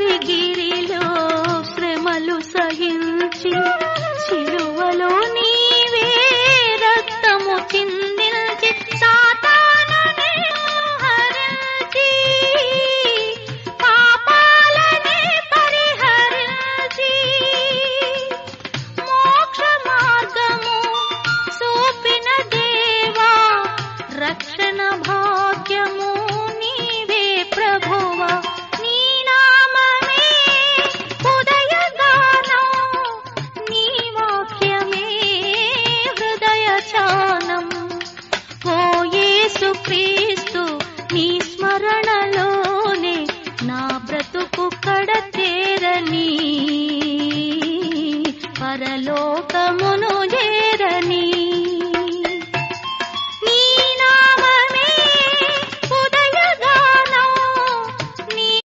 కరిగిరిలో శ్రమలు సహించి శానం పోయే యేసుక్రీస్తు నీ స్మరణలోనే నా బ్రతుకు కడతేరని. పరలో